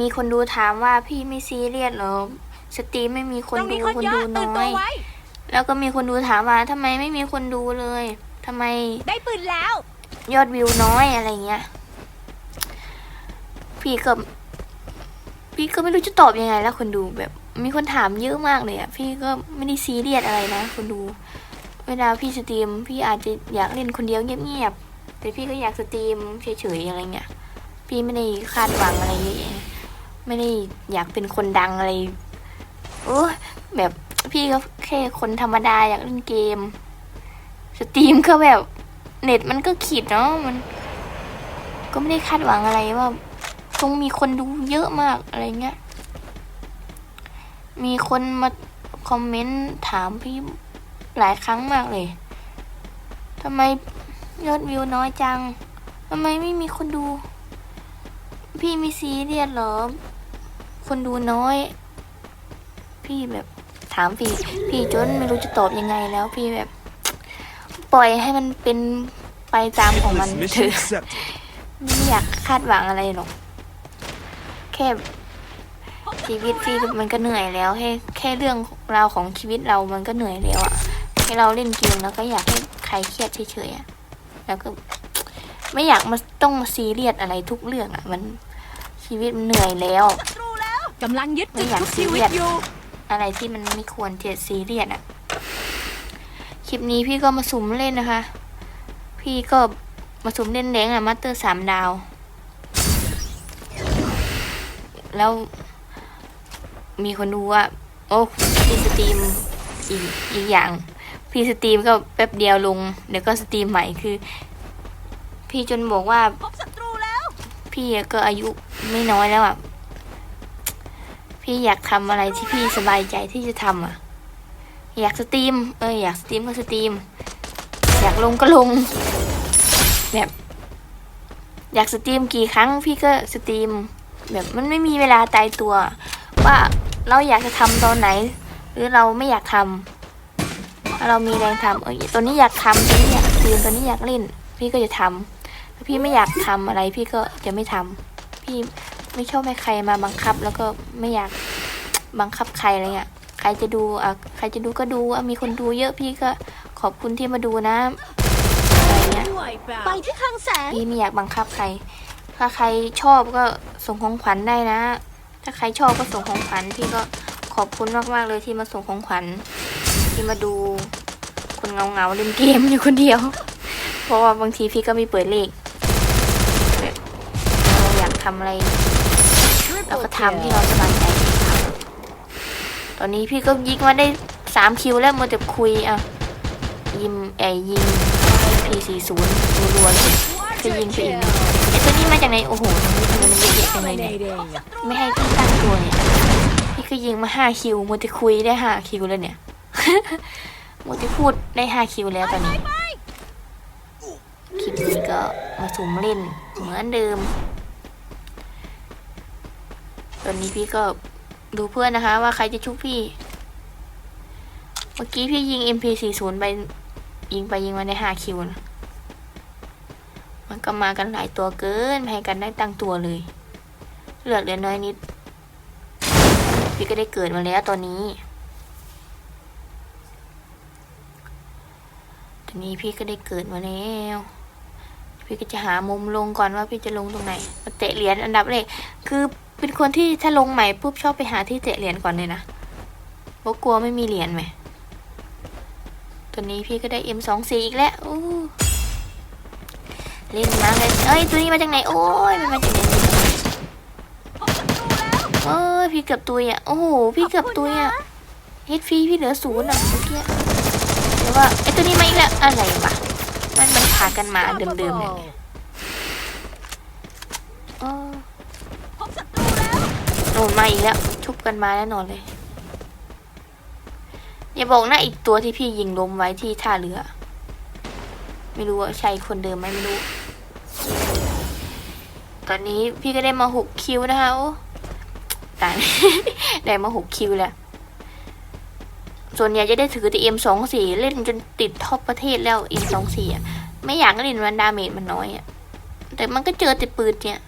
มีคนดูถามว่าพี่ไม่ซีเรียสเหรอสตรีมไม่มีคนตรงดูนี้คนคนเยดูอะตื่นน้ตัอวยไว้แล้วก็มีคนดูถามว่าทำไมไม่มีคนดูเลยทำไมได้ปืนแล้ว ยอดวิวน้อยอะไรเงี้ย พี่ก็พี่ก็ไม่รู้จะตอบยังไงแล้วคนดูแบบ มีคนถามเยอะมากเลยอะพี่ก็ไม่ได้ซีเรียสอะไรนะคนดู เวลาพี่สตรีม พี่อาจจะอยากเล่นคนเดียวเงียบๆแต่พี่ก็อยากสตรีมเฉยๆอะไรเงี้ยพี่ไม่ได้คาดหวังอะไรเยอะแยะ ไม่ได้อยากเป็นคนดังอะไรโอ้แบบพี่ก็แค่คนธรรมดาอยากเล่นเกม สตรีมก็แบบเน็ตมันก็ขีดเนาะมัน ก็ไม่ได้คาดหวังอะไรว่าต้องมีคนดูเยอะมากอะไรเงี้ย มีคนมาคอมเมนต์ถามพี่หลายครั้งมากเลยทำไมยอดวิวน้อยจังทำไมไม่มีคนดู พี่มีซีเรียสเหรอ คนดูน้อย พี่แบบถามพี่ พี่จนไม่รู้จะตอบยังไงแล้ว พี่แบบ ปล่อยให้มันเป็นไปตามของมันเถ Mission อะ accepted. ไม่อยากคาดหวังอะไรหรอกแค่ชีวิตพี่มันก็เหนื่อยแล้วแค่แค่เรื่องราวของชีวิตเรามันก็เหนื่อยแล้วอะให้เราเล่นเกมแล้วก็อยากให้ใครเครียดเฉยๆอะแล้วก็ไม่อยากมาต้องมาซีเรียสอะไรทุกเรื่องอะมันชีวิตมันเหนื่อยแล้วศัตรูแล้ว กำลังยึดไม่จุดอยากทุกชีวิตซีเรียสอยู่อะไรที่มันไม่ควรจะซีเรียสอะคลิปนี้พี่ก็มาสุ่มเล่นนะคะ พี่ก็มาสุ่มเล่นแรงอะมาสเตอร์สามดาว แล้วมีคนดูว่า โอ้พี่สตรีมอีกอีกอย่าง พี่สตรีมก็แป๊บเดียวลง เดี๋ยวก็สตรีมใหม่คือ พี่จนบอกว่าพบศัตรูแล้วพี่ก็อายุไม่น้อยแล้วอะ พี่อยากทำอะไรที่พี่สบายใจที่จะทำอะ อยากสตรีม เอออยากสตรีมก็สตรีม อยากลงก็ลง แบบ อยากสตรีมกี่ครั้งพี่ก็สตรีม แบบมันไม่มีเวลาตายตัว ว่าเราอยากจะทำตอนไหน หรือเราไม่อยากทำถ้าเรามีแรงทำเออตอนนี้อยากทำตอนนี้อยากสตรีมตอนนี้อยากเล่น พี่ก็จะทำถ้าพี่ไม่อยากทำอะไรพี่ก็จะไม่ทำพี่ ไม่ชอบให้ใครมาบังคับ แล้วก็ไม่อยากบังคับใครอะไรเงี้ยใครจะดูอะใครจะดูก็ดูอะมีคนดูเยอะพี่ก็ขอบคุณที่มาดูนะอะไรเงี้ยไปที่คลังแสงพี่ไม่อยากบังคับใคร ถ้าใครชอบก็ส่งของขวัญได้นะ ถ้าใครชอบก็ส่งของขวัญพี่ก็ขอบคุณมากๆเลยที่มาส่งของขวัญที่มาดูคนเงาเงาๆเล่นเกมอยู่คนเดียว เพราะว่าบางทีพี่ก็มีเปิดเลขแบบเราอยากทำอะไร เราก็ทำที่เราสบายใจตอนนี้พี่ก็ยิงมาได้สามคิวแล้วมัวแต่คุยอะยิมไอยิงพีสี่ศูนย์รัวๆเลยจะยิงไปอีกไอตัวนี้มาจากไหนโอ้โหทำไมมันเยอะๆจังเลยเนี่ยไม่ให้พี่ตั้งตัวเนี่ยพี่ก็ยิงมาห้าคิวมัวแต่คุยได้ห้าคิวแล้วเนี่ยมัวแต่พูดได้ห้าคิวแล้วตอนนี้คลิปนี้ก็มาสุ่มเล่นเหมือนเดิม อนนี้พี่ก็ดูเพื่อนนะคะ ว่าใครจะชุบพี่ เมื่อกี้พี่ยิง MP40 ไปยิงไปยิงมาได้ห้าคิวนะมันก็มากันหลายตัวเกินให้กันได้ตั้งตัวเลยเหลือเหลือน้อยนิด พี่ก็ได้เกิดมาแล้วตอนนี้ตอนนี้พี่ก็ได้เกิดมาแล้ว พี่ก็จะหามุมลงก่อนว่าพี่จะลงตรงไหนมาเตะเหรียญอันดับแรกคือ เป็นคนที่ถ้าลงใหม่ปุ๊บชอบไปหาที่เตะเหรียญก่อนเลยนะเพราะกลัวไม่มีเหรียญไหมตอนนี้พี่ก็ได้ M24 อีกแล้วอู้เล่นมาเลยเอ้ย ตัวนี้มาจากไหน โอ้ยมันมาจากไหนเอ้ย พี่เกือบตุยอะ โอ้โห พี่เกือบตุยอะเฮดฟีพี่เหลือศูนย์อะเมื่อกี้แต่ว่าไอ้ตัวนี้มาอีกแล้ว อะไรวะ มันมันพากันมาเดิมๆเนี่ย เออ พบศัตรูแล้ว โดนมาอีกแล้วชุบกันมาแน่นอนเลยอย่าบอกนะอีกตัวที่พี่ยิงล้มไว้ที่ท่าเรือ ไม่รู้ว่าใช่คนเดิมไหมไม่รู้ ตอนนี้พี่ก็ได้มาหกคิวนะคะโอ้ตายได้มาหกคิวแล้วส่วนใหญ่จะได้ถือแต่เอ็มสองสี่เล่นจนติดท็อปประเทศแล้วเอ็มสองสี่อะไม่อยากเล่นมันดาเมจมันน้อยอะแต่มันก็เจอแต่ปืนเนี่ย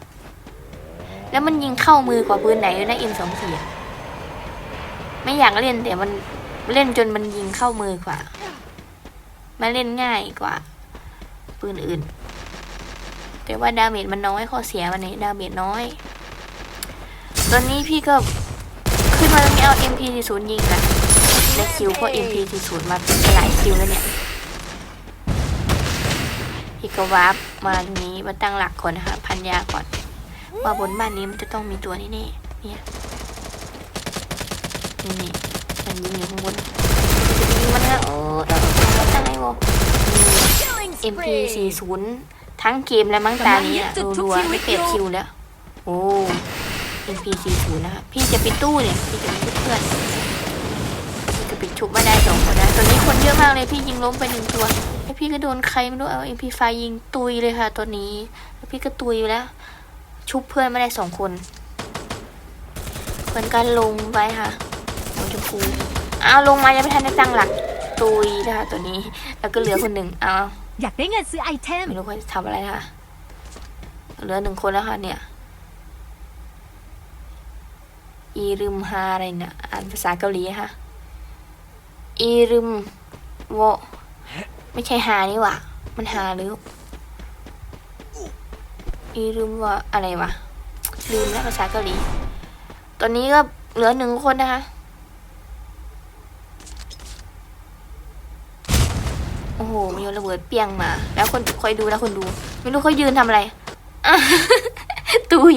แล้วมันยิงเข้ามือกว่าปืนไหนเลยนะ M24 อะไม่อยากเล่นแต่มันเล่นจนมันยิงเข้ามือกว่ามาเล่นง่ายกว่า ปืนอื่น แต่ว่าดาเมจมันน้อยข้อเสียมันนี่ดาเมจน้อย ตอนนี้พี่ก็ขึ้นมาตรงนี้เอา MP40 ยิงนะได้คิวเพราะ MP40 มาหลายคิวแล้วเนี่ยพี่ก็วาร์ปมาตรงนี้มาตั้งหลักก่อนนะคะพันยาก่อน ว่าบนบ้านนี้มันจะต้องมีตัวนี่นี่เนี่ยนี่นี่มันยิงอยู่ข้างบนจะยิงมันนะโอ้เราเราตั้งไงวะ MP40 ทั้งเกมแล้วมั้งตานี้อะรัวๆไม่เปลี่ยนคิวแล้ว โอ้ MP40 นะคะพี่จะไปตู้เนี่ย พี่จะไปชุบเพื่อนพี่จะไปชุบมาได้สองคนนะตอนนี้คนเยอะมากเลยพี่ยิงล้มไปหนึ่งตัวไอพี่ก็โดนใครไม่รู้เอา MP5 ยิงตุยเลยค่ะตัวนี้แล้วพี่ก็ตุยอยู่แล้ว ชุบเพื่อนไม่ได้สองคน เหมือนกันลงไปค่ะหัวชมพูอ้าวลงมายังไม่ทันได้ตั้งหลักตุยนะคะตัวนี้ แล้วก็เหลือคนหนึ่งอ้าวอยากได้เงินซื้อไอเทมไม่รู้เขาจะทำอะไรค่ะเหลือหนึ่งคนแล้วค่ะเนี่ยอีรึมฮาอะไรเนี่ยอ่านภาษาเกาหลีค่ะอีรึมโวไม่ใช่ฮานี่หว่ามันฮาหรือ อีลืมว่าอะไรวะ ลืมแล้วภาษาเกาหลี ตอนนี้ก็เหลือหนึ่งคนนะคะ โอ้โหมีระเบิดเปียงมา แล้วคนคอยดูนะคนดู ไม่รู้เขายืนทำอะไร ตุย